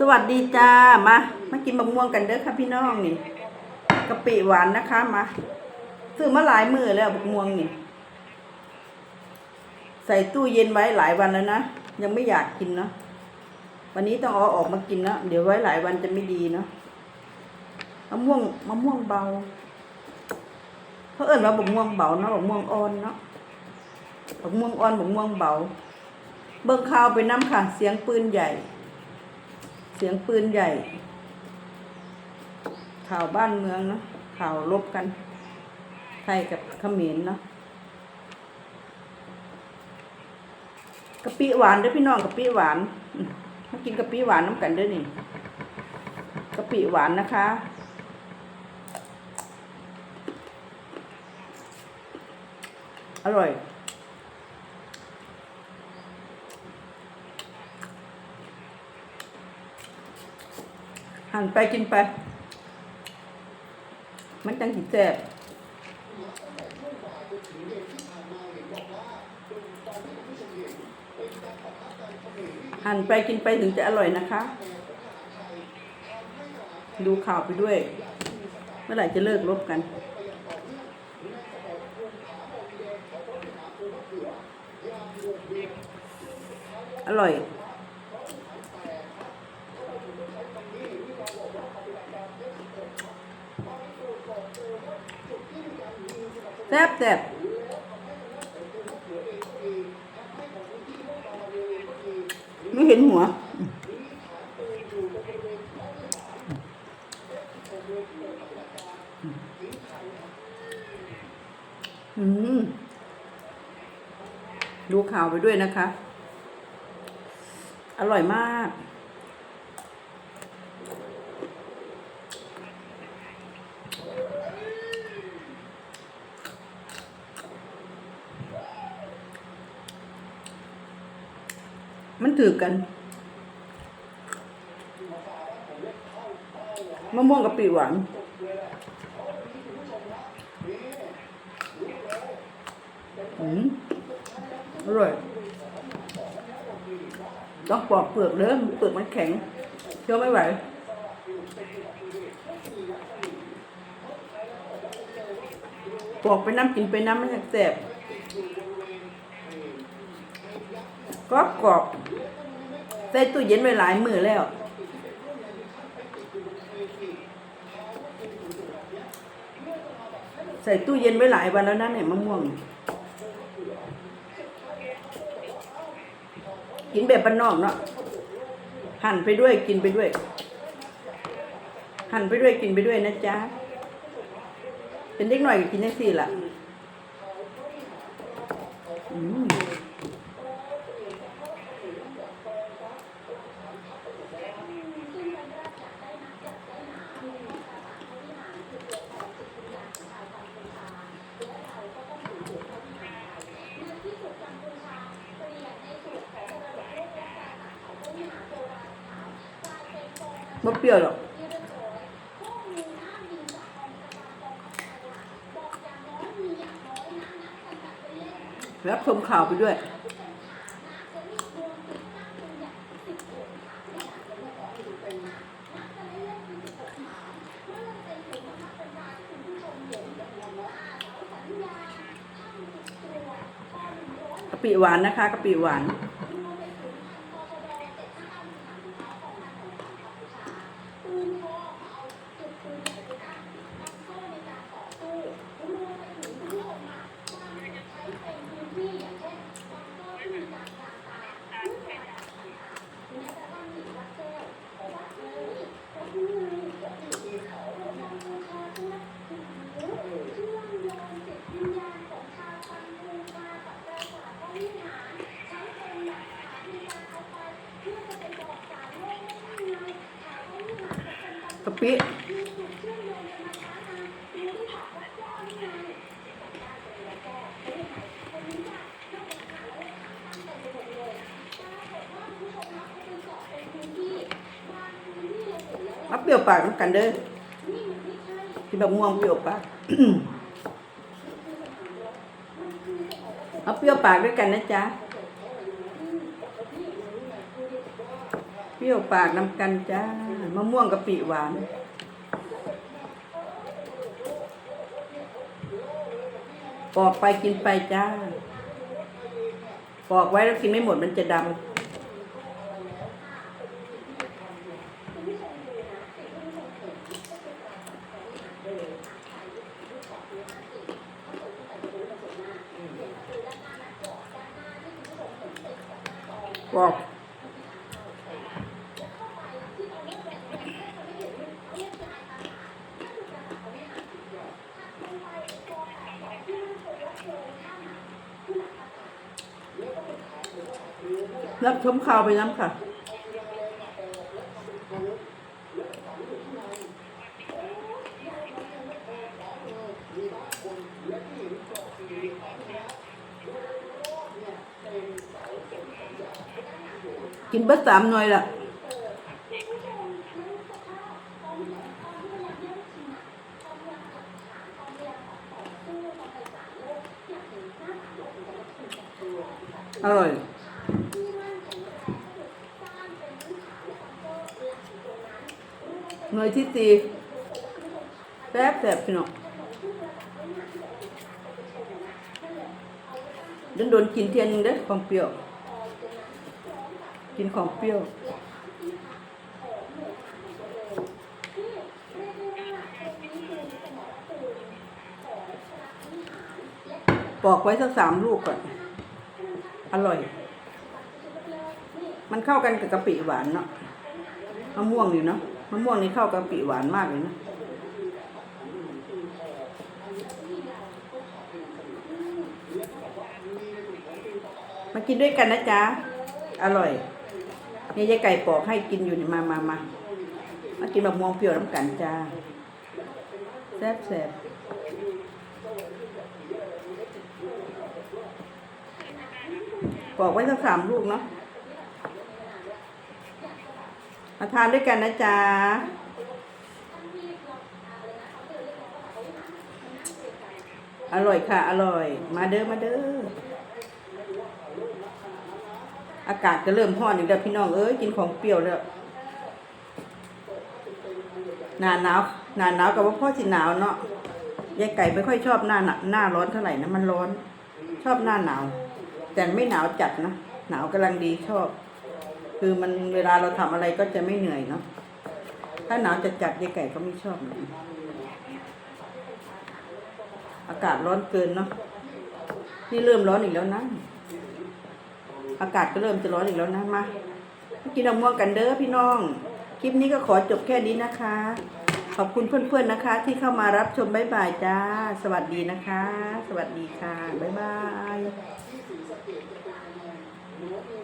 สวัสดีจ้า มา มากินมะม่วงกันเด้อค่ะพี่น้องนี่กะปิหวานนะคะมาซื้อมาหลายมือแล้วมะม่วงนี่ ใส่ตู้เย็นไว้หลายวันแล้วนะ ยังไม่อยากกินเนาะวันนี้ต้องเอาออกมากินเนาะเดี๋ยวไว้หลายวันจะไม่ดีเนาะมะม่วงมะม่วงเบาเขาเอิ่นว่าบกม่วงเบาเนาะบกม่วงอ่อนเนาะบกม่วงอ่อนบกม่วงเบา เบิ่งข่าวไปน้ำค่ะ เสียงปืนใหญ่ เสียงปืนใหญ่ ข่าวบ้านเมืองเนาะข่าวลบกัน ไทยกับเขมรเนาะกะปิหวานเด้อพี่น้องกะปิหวานมมากินกะปิหวานน้ำกันเด้อนี่กะปิหวานนะคะอร่อย หั่นไปกินไป มันจังสิแซ่บหั่นไปกินไปถึงจะอร่อยนะคะ ดูข่าวไปด้วย เมื่อไหร่จะเลิกลบกัน อร่อย แซ่บแซ่บไม่เห็นหัว อืม ดูข่าวไปด้วยนะคะ อร่อยมาก มันถือกันมะม่วงกับปีหวานอืมอร่อยต้องปอกเปลือกเด้อเปลือกมันแข็งเคี้ยวไม่ไหวปอกไปน้ำกินไปน้ำมันแสบกรอบกรอบ ใส่ตู้เย็นไว้หลายมือแล้วใส่ตู้เย็นไว้หลายวันแล้วนะเนี่ยมะม่วง กินแบบบ้านนอกเนาะหั่นไปด้วยกินไปด้วย หั่นไปด้วยกินไปด้วยนะจ๊ะเป็นเด็กหน่อยก็กินได้สี่ละอืม ไม่เปรี้ยวหรอกรับชมข่าวไปด้วย กะปิหวานนะคะ กะปิหวาน ปิมาเปรี้ยวปากน้ำกันเด้อที่แบบม่วงเปรี้ยวปากเอาเปรี้ยวปากด้วยกันนะจ๊ะ เปรี้ยวปากน้ำกันจ้า มะม่วงกะปิหวาน ปอกไปกินไปจ้า ปอกไว้แล้วกินไม่หมดมันจะดำปอก รับชมข่าวไปน้ำค่ะกินเบิดสามหน่อยละอร่อย น่วยที่สี่แซ่บแซ่บพี่น้องโดนโดนกินเทียนหนึงเด้อของเปรี้ยว กินของเปรี้ยวปอกไว้สักสามลูกก่อน อร่อย มันเข้ากันกับกะปิหวานเนาะมะม่วงนี่เนาะ มะม่วงนี่เข้ากับกะปิหวานมากเลยนะมากินด้วยกันนะจ๊ะ อร่อยนี่ยายไก่ปอกให้กินอยู่นี่มามามามากินมะม่วงเปรี้ยวน้ำกันจ้าแซ่บแซ่บปอกไว้สักสามลูกเนาะ มาทานด้วยกันนะจ๊ะอร่อยค่ะ อร่อย มาเด้อมาเด้ออากาศก็เริ่มร้อนอีกแล้วพี่น้องเอ้ยกินของเปรี้ยวแล้วหนาหนาวหนาหนาวกับว่าพ่อสิหนาวเนาะยายไก่ไม่ค่อยชอบหน้าหนาหน้าร้อนเท่าไหร่นะมันร้อน ชอบหน้าหนาว แต่ไม่หนาวจัดนะหนาวกำลังดีชอบ คือมันเวลาเราทำอะไรก็จะไม่เหนื่อยเนาะถ้าหนาวจัดจัดยายไก่ก็ไม่ชอบ อากาศร้อนเกินเนาะนี่เริ่มร้อนอีกแล้วนะอากาศก็เริ่มจะร้อนอีกแล้วนะมากินมะม่วงกันเด้อพี่น้อง คลิปนี้ก็ขอจบแค่นี้นะคะ ขอบคุณเพื่อนๆนะคะ ที่เข้ามารับชมบ๊ายบายจ้า สวัสดีนะคะ สวัสดีค่ะบ๊ายบาย